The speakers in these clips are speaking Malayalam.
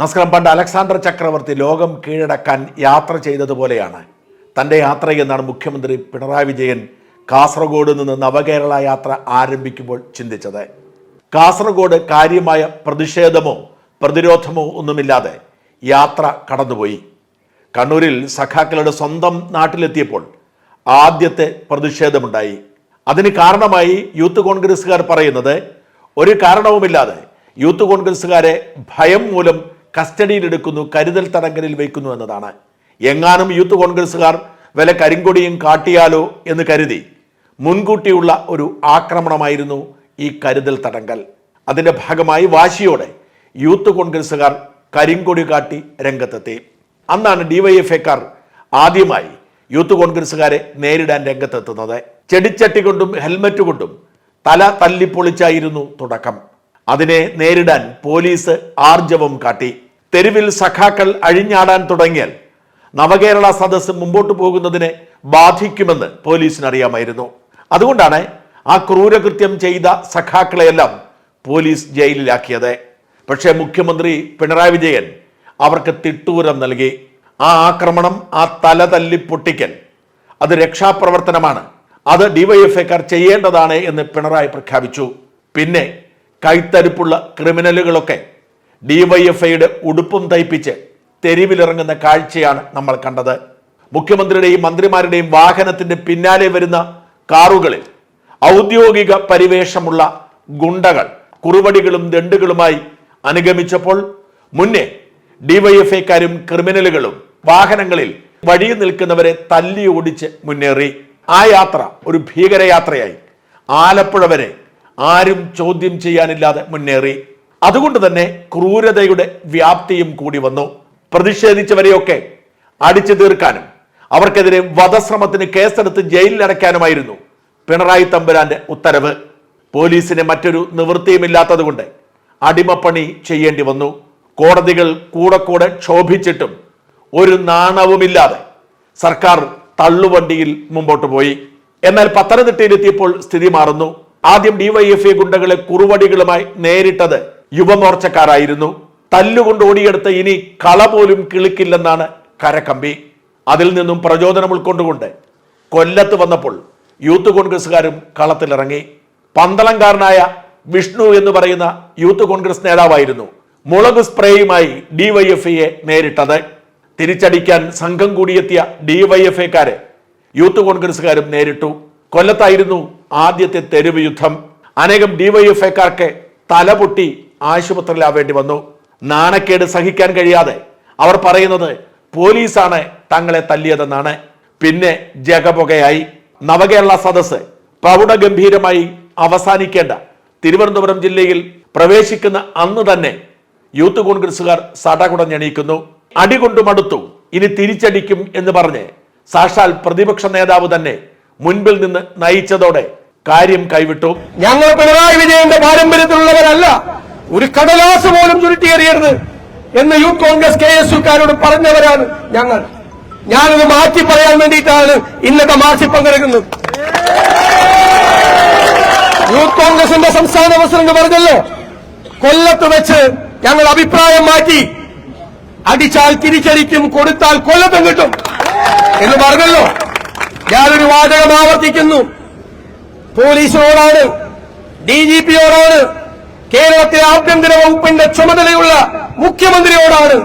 നമസ്കാരം. പണ്ട് അലക്സാണ്ടർ ചക്രവർത്തി ലോകം കീഴടക്കാൻ യാത്ര ചെയ്തതുപോലെയാണ്. തന്റെ യാത്രയെന്നാണ് മുഖ്യമന്ത്രി പിണറായി വിജയൻ കാസർഗോഡ് നിന്ന് നവകേരള യാത്ര ആരംഭിക്കുമ്പോൾ ചിന്തിച്ചത്. കാസർഗോഡ് കാര്യമായ പ്രതിഷേധമോ പ്രതിരോധമോ ഒന്നുമില്ലാതെ യാത്ര കടന്നുപോയി. കണ്ണൂരിൽ സഖാക്കളുടെ സ്വന്തം നാട്ടിലെത്തിയപ്പോൾ ആദ്യത്തെ പ്രതിഷേധമുണ്ടായി. അതിന് കാരണമായി യൂത്ത് കോൺഗ്രസ്സുകാർ പറയുന്നത് ഒരു കാരണവുമില്ലാതെ യൂത്ത് കോൺഗ്രസ്സുകാരെ ഭയം മൂലം കസ്റ്റഡിയിലെടുക്കുന്നു കരുതൽ തടങ്കലിൽ വയ്ക്കുന്നു എന്നതാണ്. എങ്ങാനും യൂത്ത് കോൺഗ്രസ്സുകാർ വില കരിങ്കൊടിയും കാട്ടിയാലോ എന്ന് കരുതി മുൻകൂട്ടിയുള്ള ഒരു ആക്രമണമായിരുന്നു ഈ കരുതൽ തടങ്കൽ. അതിന്റെ ഭാഗമായി വാശിയോടെ യൂത്ത് കോൺഗ്രസ്സുകാർ കരിങ്കൊടി കാട്ടി രംഗത്തെത്തി. അന്നാണ് ഡിവൈഎഫ്ഐക്കാർ ആദ്യമായി യൂത്ത് കോൺഗ്രസ്സുകാരെ നേരിടാൻ രംഗത്തെത്തുന്നത്. ചെടിച്ചട്ടി കൊണ്ടും ഹെൽമറ്റ് കൊണ്ടും തല തല്ലിപ്പൊളിച്ചായിരുന്നു തുടക്കം. അതിനെ നേരിടാൻ പോലീസ് ആർജവം കാട്ടി. തെരുവിൽ സഖാക്കൾ അഴിഞ്ഞാടാൻ തുടങ്ങിയാൽ നവകേരള സദസ്സ് മുമ്പോട്ട് പോകുന്നതിനെ ബാധിക്കുമെന്ന് പോലീസിന് അറിയാമായിരുന്നു അതുകൊണ്ടാണ് ആ ക്രൂരകൃത്യം ചെയ്ത സഖാക്കളെയെല്ലാം പോലീസ് ജയിലിലാക്കിയത്. പക്ഷേ മുഖ്യമന്ത്രി പിണറായി വിജയൻ അവർക്ക് തിട്ടൂരം നൽകി. ആ ആക്രമണം ആ തല തല്ലി പൊട്ടിക്കൽ അത് രക്ഷാപ്രവർത്തനമാണ്. അത് ഡിവൈഎഫ്ഐക്കാർ ചെയ്യേണ്ടതാണ് എന്ന് പിണറായി പ്രഖ്യാപിച്ചു. പിന്നെ കൈത്തരിപ്പുള്ള ക്രിമിനലുകളൊക്കെ ഡിവൈഎഫ്ഐയുടെ ഉടുപ്പും തയ്പ്പിച്ച് തെരുവിലിറങ്ങുന്ന കാഴ്ചയാണ് നമ്മൾ കണ്ടത്. മുഖ്യമന്ത്രിയുടെയും മന്ത്രിമാരുടെയും വാഹനത്തിന്റെ പിന്നാലെ വരുന്ന കാറുകളിൽ ഔദ്യോഗിക പരിവേഷമുള്ള ഗുണ്ടകൾ കുറുവടികളും ദണ്ടുകളുമായി അനുഗമിച്ചപ്പോൾ മുന്നേ ഡിവൈഎഫ്ഐക്കാരും ക്രിമിനലുകളും വാഹനങ്ങളിൽ വഴിയിൽ നിൽക്കുന്നവരെ തല്ലി ഓടിച്ച് മുന്നേറി. ആ യാത്ര ഒരു ഭീകരയാത്രയായി. ആലപ്പുഴ വരെ ആരും ചോദ്യം ചെയ്യാനില്ലാതെ മുന്നേറി. അതുകൊണ്ട് തന്നെ ക്രൂരതയുടെ വ്യാപ്തിയും കൂടി വന്നു. പ്രതിഷേധിച്ചവരെയൊക്കെ അടിച്ചു തീർക്കാനും അവർക്കെതിരെ വധശ്രമത്തിന് കേസെടുത്ത് ജയിലിലടയ്ക്കാനുമായിരുന്നു പിണറായി തമ്പുരാന്റെ ഉത്തരവ്. പോലീസിന് മറ്റൊരു നിവൃത്തിയുമില്ലാത്തതുകൊണ്ട് അടിമപ്പണി ചെയ്യേണ്ടി വന്നു. കോടതികൾ കൂടെ കൂടെ ക്ഷോഭിച്ചിട്ടും ഒരു നാണവുമില്ലാതെ സർക്കാർ തള്ളുവണ്ടിയിൽ മുമ്പോട്ട് പോയി. എന്നാൽ പത്തനംതിട്ടയിലെത്തിയപ്പോൾ സ്ഥിതി മാറുന്നു. ആദ്യം ഡിവൈഎഫ്ഐ ഗുണ്ടകളെ കുറുവടികളുമായി നേരിട്ടത് യുവമോർച്ചക്കാരായിരുന്നു. തല്ലുകൊണ്ട് ഓടിയെടുത്ത ഇനി കള പോലും കിളിക്കില്ലെന്നാണ് കരക്കമ്പി അതിൽ നിന്നും പ്രചോദനം ഉൾക്കൊണ്ടുകൊണ്ട് കൊല്ലത്ത് വന്നപ്പോൾ യൂത്ത് കോൺഗ്രസ്സുകാരും കളത്തിലിറങ്ങി. പന്തളംകാരനായ വിഷ്ണു എന്ന് പറയുന്ന യൂത്ത് കോൺഗ്രസ് നേതാവായിരുന്നു മുളക് സ്പ്രേയുമായി ഡിവൈഎഫ്ഐയെ നേരിട്ടത്. തിരിച്ചടിക്കാൻ സംഘം കൂടിയെത്തിയ ഡിവൈഎഫ്ഐക്കാരെ യൂത്ത് കോൺഗ്രസ്സുകാരും നേരിട്ടു. കൊല്ലത്തായിരുന്നു ആദ്യത്തെ തെരുവ് യുദ്ധം. അനേകം ഡിവൈഎഫ്ഐക്കാർക്ക് തലപൊട്ടി ആശുപത്രിയിലാവേണ്ടി വന്നു. നാണക്കേട് സഹിക്കാൻ കഴിയാതെ അവർ പറയുന്നത് പോലീസാണ് തങ്ങളെ തല്ലിയതെന്നാണ്. പിന്നെ ജഗപുകയായി നവകേരള സദസ്സ് പ്രൗഢഗംഭീരമായി അവസാനിക്കേണ്ട തിരുവനന്തപുരം ജില്ലയിൽ പ്രവേശിക്കുന്ന അന്ന് തന്നെ യൂത്ത് കോൺഗ്രസുകാർ സടകുടഞ്ഞെണീക്കുന്നു. അടികൊണ്ടു മടുത്തു ഇനി തിരിച്ചടിക്കും എന്ന് പറഞ്ഞ് സാക്ഷാൽ പ്രതിപക്ഷ നേതാവ് തന്നെ മുൻപിൽ നിന്ന് നയിച്ചതോടെ കാര്യം കൈവിട്ടു. ഞങ്ങൾ പിണറായി വിജയന്റെ പാരമ്പര്യത്തിലുള്ളവരല്ല. ഒരു കടലാസ് പോലും ചുരുട്ടിയെറിയരുത് എന്ന് യൂത്ത് കോൺഗ്രസ് കെ എസ് യുക്കാരോട് പറഞ്ഞവരാണ് ഞങ്ങൾ. ഞാനത് മാറ്റി പറയാൻ വേണ്ടിയിട്ടാണ് ഇന്നത്തെ മാർച്ചിൽ പങ്കെടുക്കുന്നത്. യൂത്ത് കോൺഗ്രസിന്റെ സംസ്ഥാന പ്രസിഡന്റ് പറഞ്ഞല്ലോ കൊല്ലത്ത് വെച്ച് ഞങ്ങൾ അഭിപ്രായം മാറ്റി അടിച്ചാൽ തിരിച്ചടിക്കും കൊടുത്താൽ കൊല്ലത്തും കിട്ടും എന്ന് പറഞ്ഞല്ലോ. ഞാനൊരു വാചകം ആവർത്തിക്കുന്നു. പോലീസിനോടാണ് ഡി ജി പിയോടാണ് കേരളത്തിലെ ആഭ്യന്തര വകുപ്പിന്റെ ചുമതലയുള്ള മുഖ്യമന്ത്രിയോടാണ്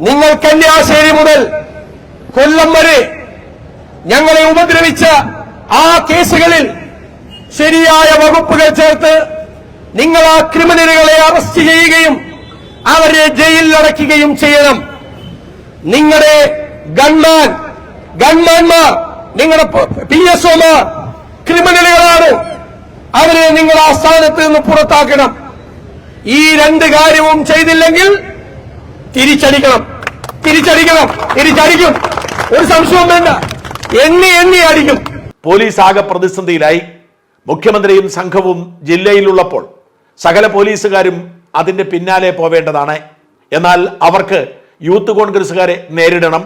നിങ്ങൾ കന്യാശ്ശേരി മുതൽ കൊല്ലം വരെ ഞങ്ങളെ ഉപദ്രവിച്ച ആ കേസുകളിൽ ശരിയായ വകുപ്പുകൾ ചേർത്ത് നിങ്ങൾ ആ ക്രിമിനലുകളെ അറസ്റ്റ് ചെയ്യുകയും അവരെ ജയിലിലടയ്ക്കുകയും ചെയ്യണം നിങ്ങളുടെ ഗൺമാൻ ഗൺമാൻമാർ നിങ്ങളുടെ പി എസ് ഒമാർ ക്രിമിനലുകളാണ്. അവരെ നിങ്ങൾ ആ സ്ഥാനത്ത് നിന്ന് പുറത്താക്കണം. ഈ രണ്ട് കാര്യവും ചെയ്തില്ലെങ്കിൽ തിരിച്ചടിക്കണം. തിരിച്ചടിക്കണം. തിരിച്ചടിക്കും. ഒരു സംശയവും വേണ്ട. എണ്ണി എണ്ണി അടിക്കും. പോലീസ് ആകെ പ്രതിസന്ധിയിലായി. മുഖ്യമന്ത്രിയും സംഘവും ജില്ലയിലുള്ളപ്പോൾ സകല പോലീസുകാരും അതിന്റെ പിന്നാലെ പോവേണ്ടതാണ്. എന്നാൽ അവർക്ക് യൂത്ത് കോൺഗ്രസ്സുകാരെ നേരിടണം.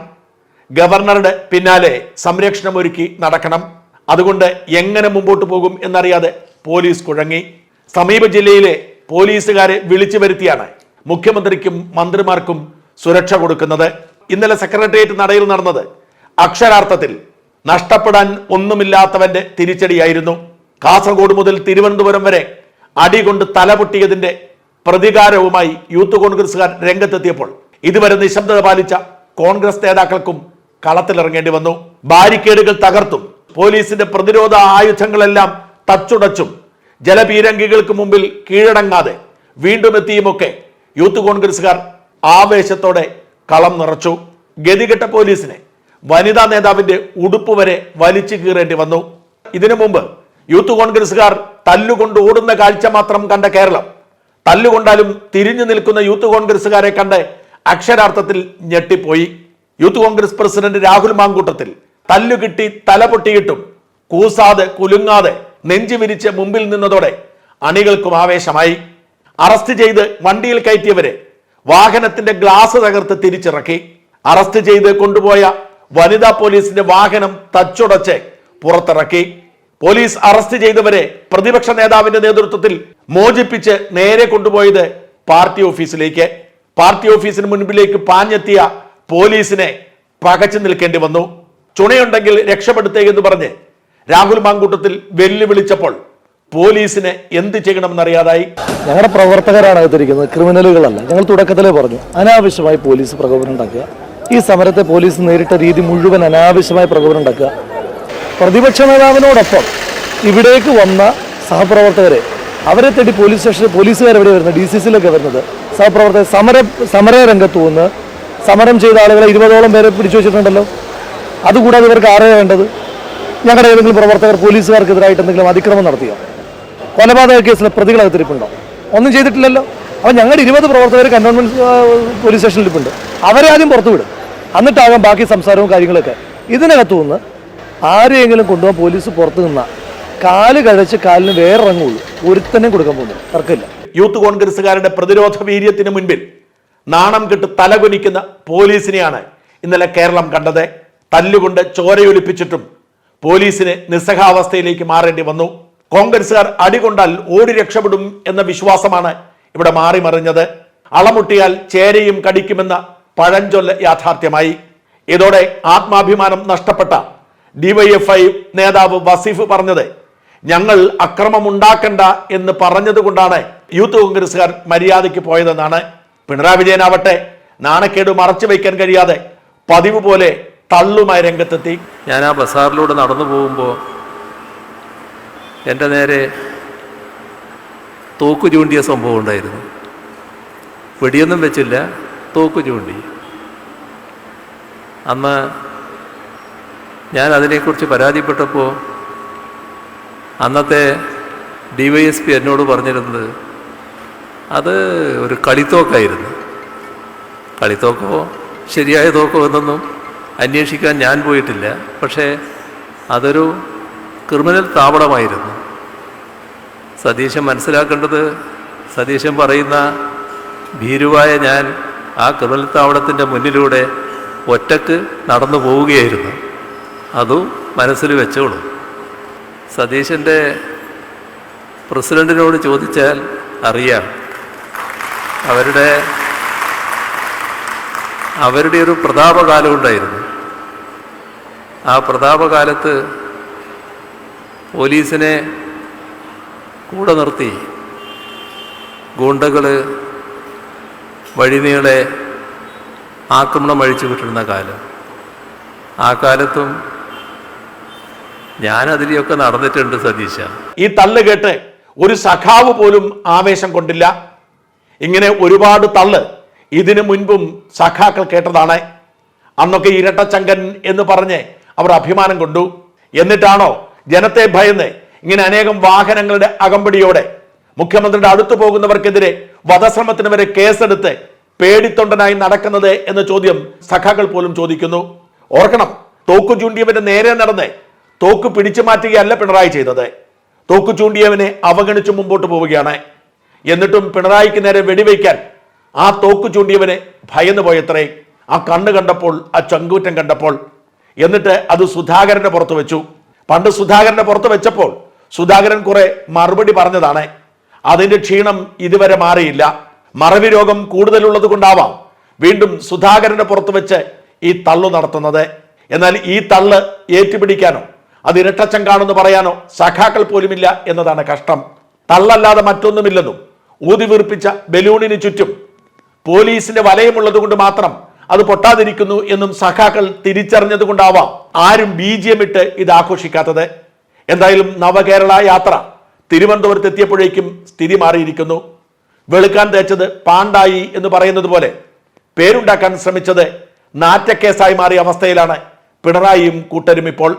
ഗവർണറുടെ പിന്നാലെ സംരക്ഷണം ഒരുക്കി നടക്കണം. അതുകൊണ്ട് എങ്ങനെ മുമ്പോട്ട് പോകും എന്നറിയാതെ പോലീസ് കുഴങ്ങി. സമീപ ജില്ലയിലെ പോലീസുകാരെ വിളിച്ചു വരുത്തിയാണ് മുഖ്യമന്ത്രിക്കും മന്ത്രിമാർക്കും സുരക്ഷ കൊടുക്കുന്നത്. ഇന്നലെ സെക്രട്ടേറിയറ്റ് നടയിൽ നടന്നത് അക്ഷരാർത്ഥത്തിൽ നഷ്ടപ്പെടാൻ ഒന്നുമില്ലാത്തവന്റെ തിരിച്ചടിയായിരുന്നു. കാസർഗോഡ് മുതൽ തിരുവനന്തപുരം വരെ അടികൊണ്ട് തലപൊട്ടിയതിന്റെ പ്രതികാരവുമായി യൂത്ത് കോൺഗ്രസുകാർ രംഗത്തെത്തിയപ്പോൾ ഇതുവരെ നിശബ്ദത പാലിച്ച കോൺഗ്രസ് നേതാക്കൾക്കും കളത്തിലിറങ്ങേണ്ടി വന്നു. ബാരിക്കേഡുകൾ തകർത്തും പോലീസിന്റെ പ്രതിരോധ ആയുധങ്ങളെല്ലാം തച്ചുടച്ചും ജലപീരങ്കികൾക്ക് മുമ്പിൽ കീഴടങ്ങാതെ വീണ്ടും എത്തിയുമൊക്കെ യൂത്ത് കോൺഗ്രസുകാർ ആവേശത്തോടെ കളം നിറച്ചു. ഗതികെട്ട പോലീസിനെ വനിതാ നേതാവിന്റെ ഉടുപ്പ് വരെ വലിച്ചു കീറേണ്ടി വന്നു. ഇതിനു മുമ്പ് യൂത്ത് കോൺഗ്രസുകാർ തല്ലുകൊണ്ട് ഓടുന്ന കാഴ്ച മാത്രം കണ്ട കേരളം തല്ലുകൊണ്ടാലും തിരിഞ്ഞു നിൽക്കുന്ന യൂത്ത് കോൺഗ്രസുകാരെ കണ്ട് അക്ഷരാർത്ഥത്തിൽ ഞെട്ടിപ്പോയി. Youth Congress president Rahul Mamkootathil തല്ലു കിട്ടി തല പൊട്ടിയിട്ടും കൂസാതെ കുലുങ്ങാതെ നെഞ്ചു വിരിച്ച് മുമ്പിൽ നിന്നതോടെ അണികൾക്കും ആവേശമായി. അറസ്റ്റ് ചെയ്ത് വണ്ടിയിൽ കയറ്റിയവരെ വാഹനത്തിന്റെ ഗ്ലാസ് തകർത്ത് തിരിച്ചിറക്കി. അറസ്റ്റ് ചെയ്ത് കൊണ്ടുപോയ വനിതാ പോലീസിന്റെ വാഹനം തച്ചുടച്ച് പുറത്തിറക്കി. പോലീസ് അറസ്റ്റ് ചെയ്തവരെ പ്രതിപക്ഷ നേതാവിന്റെ നേതൃത്വത്തിൽ മോചിപ്പിച്ച് നേരെ കൊണ്ടുപോയത് പാർട്ടി ഓഫീസിലേക്ക്. പാർട്ടി ഓഫീസിന് മുൻപിലേക്ക് പാഞ്ഞെത്തിയ പോലീസിനെ പകച്ചു നിൽക്കേണ്ടി വന്നു. ചുണയുണ്ടെങ്കിൽ രക്ഷപ്പെടുത്തേ എന്ന് പറഞ്ഞ് രാഹുൽ മാങ്കൂട്ടത്തിൽ വെല്ലുവിളിച്ചപ്പോൾ പോലീസിനെ എന്ത് ചെയ്യണമെന്നറിയാതായി? ഞങ്ങളുടെ പ്രവർത്തകരാണ് അകത്തിരിക്കുന്നത്. ക്രിമിനലുകളല്ല. ഞങ്ങൾ തുടക്കത്തിലേ പറഞ്ഞു അനാവശ്യമായി പോലീസ് പ്രകോപനം ഉണ്ടാക്കുക. ഈ സമരത്തെ പോലീസ് നേരിട്ട രീതി മുഴുവൻ അനാവശ്യമായി പ്രകോപനം ഉണ്ടാക്കുക. പ്രതിപക്ഷ നേതാവിനോടൊപ്പം ഇവിടേക്ക് വന്ന സഹപ്രവർത്തകരെ അവരെ തേടി പോലീസ് സ്റ്റേഷനിൽ പോലീസുകാർ എവിടെ വരുന്നത്? ഡി സി സിയിലൊക്കെ വരുന്നത്. സഹപ്രവർത്തകർ സമര സമര രംഗത്ത് നിന്ന് സമരം ചെയ്ത ആളുകളെ ഇരുപതോളം പേരെ പിടിച്ചു വെച്ചിട്ടുണ്ടല്ലോ അതുകൂടാതെ ഇവർക്ക് ആരെയാണ് വേണ്ടത്? ഞങ്ങളുടെ ഏതെങ്കിലും പ്രവർത്തകർ പോലീസുകാർക്കെതിരായിട്ട് എന്തെങ്കിലും അതിക്രമം നടത്തിയോ? കൊലപാതക കേസിലെ പ്രതികളകത്തിരിപ്പുണ്ടോ ഒന്നും ചെയ്തിട്ടില്ലല്ലോ. അപ്പം ഞങ്ങളുടെ ഇരുപത് പ്രവർത്തകർ കന്റോൺമെന്റ് പോലീസ് സ്റ്റേഷനിൽ ഇരിപ്പുണ്ട്. അവരെ ആദ്യം പുറത്തു എന്നിട്ടാകാം ബാക്കി സംസാരവും കാര്യങ്ങളൊക്കെ. ഇതിനകത്തു നിന്ന് ആരെയെങ്കിലും കൊണ്ടുപോകാൻ പോലീസ് പുറത്തു നിന്ന കാൽ കഴിച്ച് കാലിന് വേറെ ഇറങ്ങുള്ളൂ ഒരുത്തന്നെ കൊടുക്കാൻ പോകുന്നു തർക്കമില്ല. യൂത്ത് കോൺഗ്രസുകാരുടെ പ്രതിരോധ വീര്യത്തിന് മുൻപിൽ നാണം കെട്ട് തലകുനിക്കുന്ന പോലീസിനെയാണ് ഇന്നലെ കേരളം കണ്ടത്. തല്ലുകൊണ്ട് ചോരയൊലിപ്പിച്ചിട്ടും പോലീസിന് നിസ്സഹാവസ്ഥയിലേക്ക് മാറേണ്ടി വന്നു. കോൺഗ്രസുകാർ അടികൊണ്ടാൽ ഓടി രക്ഷപ്പെടും എന്ന വിശ്വാസമാണ് ഇവിടെ മാറിമറിഞ്ഞത് അളമുട്ടിയാൽ ചേരയും കടിക്കുമെന്ന പഴഞ്ചൊല്ല യാഥാർത്ഥ്യമായി. ഇതോടെ ആത്മാഭിമാനം നഷ്ടപ്പെട്ട ഡിവൈഎഫ്ഐ നേതാവ് വസീഫ് പറഞ്ഞത് ഞങ്ങൾ അക്രമമുണ്ടാക്കണ്ട എന്ന് പറഞ്ഞതുകൊണ്ടാണ് യൂത്ത് കോൺഗ്രസുകാർ മര്യാദയ്ക്ക് പോയതെന്നാണ്. പിണറായി വിജയനാവട്ടെ നാണക്കേട് മറച്ചു വയ്ക്കാൻ കഴിയാതെ പതിവ് പോലെ തള്ളുമായി രംഗത്തെത്തി. ഞാൻ ആ ബസാറിലൂടെ നടന്നു പോകുമ്പോൾ എന്റെ നേരെ തോക്ക് ചൂണ്ടിയ സംഭവം ഉണ്ടായിരുന്നു. വെടിയൊന്നും വെച്ചില്ല തോക്ക് ചൂണ്ടി അന്ന് ഞാൻ അതിനെക്കുറിച്ച് പരാതിപ്പെട്ടപ്പോൾ അന്നത്തെ ഡി വൈ എസ് പി എന്നോട് പറഞ്ഞിരുന്നത് അത് ഒരു കളിത്തോക്കായിരുന്നു. കളിത്തോക്കോ ശരിയായ തോക്കോ എന്നൊന്നും അന്വേഷിക്കാൻ ഞാൻ പോയിട്ടില്ല. പക്ഷേ അതൊരു ക്രിമിനൽ താവളമായിരുന്നു. സതീശൻ മനസ്സിലാക്കേണ്ടത് സതീശൻ പറയുന്ന ഭീരുവായ ഞാൻ ആ ക്രിമിനൽ താവളത്തിന്റെ മുന്നിലൂടെ ഒറ്റയ്ക്ക് നടന്നു പോവുകയായിരുന്നു. അതും മനസ്സിൽ വെച്ചോളൂ. സതീശന്റെ പ്രസിഡന്റിനോട് ചോദിച്ചാൽ അറിയാം. അവരുടെ അവരുടെ ഒരു പ്രതാപകാലം ഉണ്ടായിരുന്നു. ആ പ്രതാപകാലത്ത് പോലീസിനെ കൂടെ നിർത്തി. ഗൂണ്ടകൾ വഴിനീളെ ആക്രമണം അഴിച്ചു വിട്ടിരുന്ന കാലം. ആ കാലത്തും ഞാൻ അതിലെയൊക്കെ നടന്നിട്ടുണ്ട് സതീശ. ഈ തള്ള് കേട്ട് ഒരു സഖാവ് പോലും ആവേശം കൊണ്ടില്ല. ഇങ്ങനെ ഒരുപാട് തള്ള് ഇതിനു മുൻപും സഖാക്കൾ കേട്ടതാണ്. അന്നൊക്കെ ഇരട്ടച്ചങ്കൻ എന്ന് പറഞ്ഞ് അവർ അഭിമാനം കൊണ്ടു. എന്നിട്ടാണോ ജനത്തെ ഭയന്ന് ഇങ്ങനെ അനേകം വാഹനങ്ങളുടെ അകമ്പടിയോടെ മുഖ്യമന്ത്രിയുടെ അടുത്തു പോകുന്നവർക്കെതിരെ വധശ്രമത്തിന് വരെ കേസെടുത്ത് പേടിത്തൊണ്ടനായി നടക്കുന്നത് എന്ന ചോദ്യം സഖാക്കൾ പോലും ചോദിക്കുന്നു. ഓർക്കണം തോക്കു ചൂണ്ടിയവന്റെ നേരെ നടന്ന് തോക്ക് പിടിച്ചു മാറ്റുകയല്ല പിണറായി ചെയ്തത്. തോക്കു ചൂണ്ടിയവനെ അവഗണിച്ചു മുമ്പോട്ട് പോവുകയാണ്. എന്നിട്ടും പിണറായിക്ക് നേരെ വെടിവെക്കാൻ ആ തോക്ക് ചൂണ്ടിയവനെ ഭയന്നു പോയത്രേ ആ കണ്ണ് കണ്ടപ്പോൾ ആ ചങ്കൂറ്റം കണ്ടപ്പോൾ എന്നിട്ട് അത് സുധാകരന്റെ പുറത്ത് വെച്ചു. പണ്ട് സുധാകരന്റെ പുറത്ത് വെച്ചപ്പോൾ സുധാകരൻ കുറെ മറുപടി പറഞ്ഞതാണ്. അതിന്റെ ക്ഷീണം ഇതുവരെ മാറിയില്ല. മറവി രോഗം കൂടുതലുള്ളത് കൊണ്ടാവാം വീണ്ടും സുധാകരന്റെ പുറത്ത് വെച്ച് ഈ തള്ളു നടത്തുന്നത്. എന്നാൽ ഈ തള്ള് ഏറ്റുപിടിക്കാനോ അത് ഇരട്ടച്ചങ്കാണെന്ന് പറയാനോ സഖാക്കൾ പോലുമില്ല എന്നതാണ് കഷ്ടം. തള്ളല്ലാതെ മറ്റൊന്നുമില്ലെന്നും ഊതി വീർപ്പിച്ച ബലൂണിന് ചുറ്റും പോലീസിന്റെ വലയമുള്ളത് കൊണ്ട് മാത്രം അത് പൊട്ടാതിരിക്കുന്നു എന്നും സഖാക്കൾ തിരിച്ചറിഞ്ഞത് കൊണ്ടാവാം ആരും ബി ജി എം ഇട്ട് ഇത് ആഘോഷിക്കാത്തത്. എന്തായാലും നവകേരള യാത്ര തിരുവനന്തപുരത്ത് എത്തിയപ്പോഴേക്കും സ്ഥിതി മാറിയിരിക്കുന്നു. വെളുക്കാൻ തേച്ചത് പാണ്ടായി എന്ന് പറയുന്നത് പോലെ പേരുണ്ടാക്കാൻ ശ്രമിച്ചത് നാറ്റക്കേസായി മാറിയ അവസ്ഥയിലാണ് പിണറായിയും കൂട്ടരും ഇപ്പോൾ.